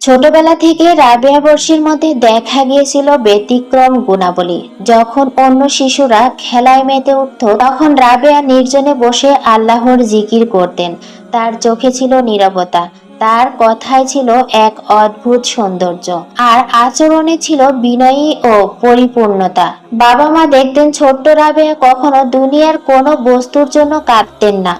ছোটবেলা থেকে রাবেয়া বর্ষির মধ্যে দেখা গিয়েছিল ব্যতিক্রম গুণাবলী। যখন অন্য শিশুরা খেলায় মেতে উঠত, তখন রাবেয়া নির্জনে বসে আল্লাহর জিকির করতেন। তার চোখে ছিল নীরবতা, তার কথায় ছিল এক অদ্ভুত সৌন্দর্য, আর আচরণে ছিল বিনয়ী ও পরিপূর্ণতা। বাবা মা দেখতেন ছোট্ট রাবেয়া কখনো দুনিয়ার কোনো বস্তুর জন্য কাঁদতেন না,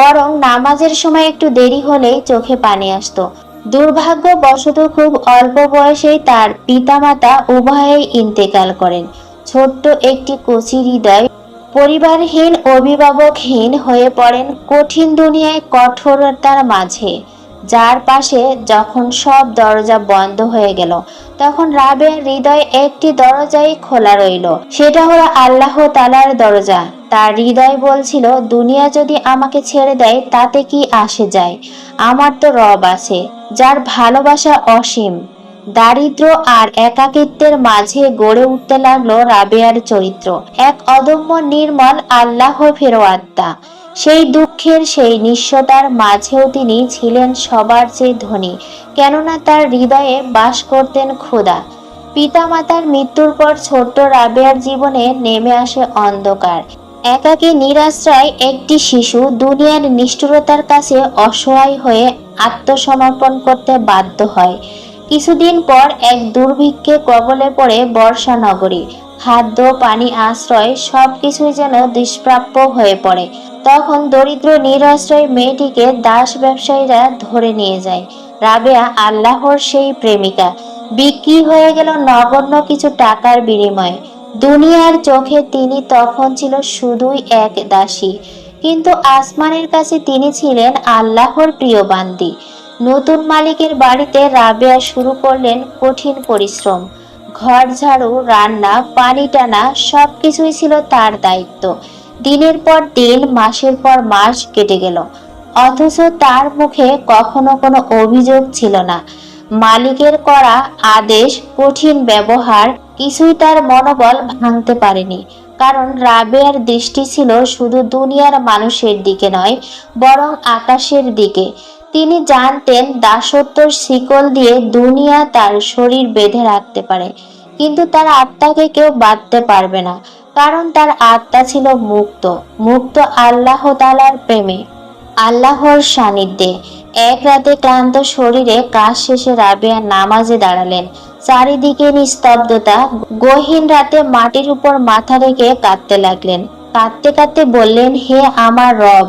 বরং নামাজের সময় একটু দেরি হলেই চোখে পানি আসতো। দুর্ভাগ্যবশত খুব অল্প বয়সেই তার পিতামাতা উভয়েই ইন্তেকাল করেন। ছোট্ট একটি কচি হৃদয়, পরিবারহীন অভিভাবকহীন হয়ে পড়েন কঠিন দুনিয়ায় কঠোরতার মাঝে। যার পাশে যখন সব দরজা বন্ধ হয়ে গেল, তখন রাবের হৃদয়ে একটি দরজাই খোলা রইল। সেটা হলো আল্লাহ তালার দরজা। তার হৃদয় বলছিল, দুনিয়া যদি আমাকে ছেড়ে দেয়, তাতে কি আসে যায়? আমার তো রব আছে, যার ভালোবাসা অসীম। দারিদ্র আর একাকিত্বের মাঝে গড়ে উঠতে লাগল রাবেয়ার চরিত্র। এক অদম্য নির্মল আল্লাহ ফেরো আত্মা। সেই দুঃখের সেই নিঃস্বতার মাঝেও তিনি ছিলেন সবার চেয়ে ধনী, কেননা তার হৃদয়ে বাস করতেন খোদা পিতামাতার মৃত্যুর পর ছোট্ট রাবেয়ার জীবনে নেমে আসে অন্ধকার। একাকী নিরাশ্রয় একটি শিশু দুনিয়ার নিষ্ঠুরতার কাছে অসহায় হয়ে আত্মসমর্পণ করতে বাধ্য হয়। কিছুদিন পর এক দুর্ভিক্ষে কবলে পড়ে বর্ষা নগরী। খাদ্য, পানি, আশ্রয় সবকিছুই যেন দুষ্প্রাপ্য হয়ে পড়ে। তখন দরিদ্র নিরাশ্রয় মেয়েটিকে দাস ব্যবসায়ীরা ধরে নিয়ে যায়। রাবেয়া, আল্লাহর সেই প্রেমিকা। বিক্রি হয়ে গেল নগণ্য কিছু টাকার বিনিময়ে। দুনিয়ার চোখে তিনি তখন ছিল শুধুই এক দাসী। কিন্তু আসমানের কাছে তিনি ছিলেন আল্লাহর প্রিয় বান্দি। নতুন মালিকের বাড়িতে রাবেয়া শুরু করলেন কঠিন পরিশ্রম। ঘর ঝাড়ু, রান্না, পানি টানা সবকিছুই ছিল তার দায়িত্ব। দিনের পর দিন, মাসের পর মাস কেটে গেল। অথচ তার মুখে কখনো কোনো অভিযোগ ছিল না। মালিকের করা আদেশ কঠিন ব্যবহার, কিছুই তার মনোবল ভাঙতে পারেনি। কারণ রাবেয়ার দৃষ্টি ছিল শুধু দুনিয়ার মানুষের দিকে নয়, বরং আকাশের দিকে। তিনি জানতেন দাসত্বর শিকল দিয়ে দুনিয়া তার শরীর বেঁধে রাখতে পারে, কিন্তু তার আত্মাকে কেউ বাঁধতে পারবে না, কারণ তার আত্মা ছিল মুক্ত মুক্ত আল্লাহ তালার প্রেমে, আল্লাহর সান্নিধ্যে। এক রাতে ক্লান্ত শরীরে কাজ শেষে রাবেয়া নামাজে দাঁড়ালেন। চারিদিকে নিস্তব্ধতা, গহীন রাতে মাটির উপর মাথা রেখে কাঁদতে লাগলেন। কাঁদতে কাঁদতে বললেন, হে আমার রব,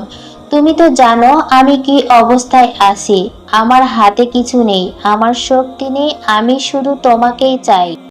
তুমি তো জানো আমি কি অবস্থায় আছি। আমার হাতে কিছু নেই, আমার শক্তি নেই, আমি শুধু তোমাকেই চাই।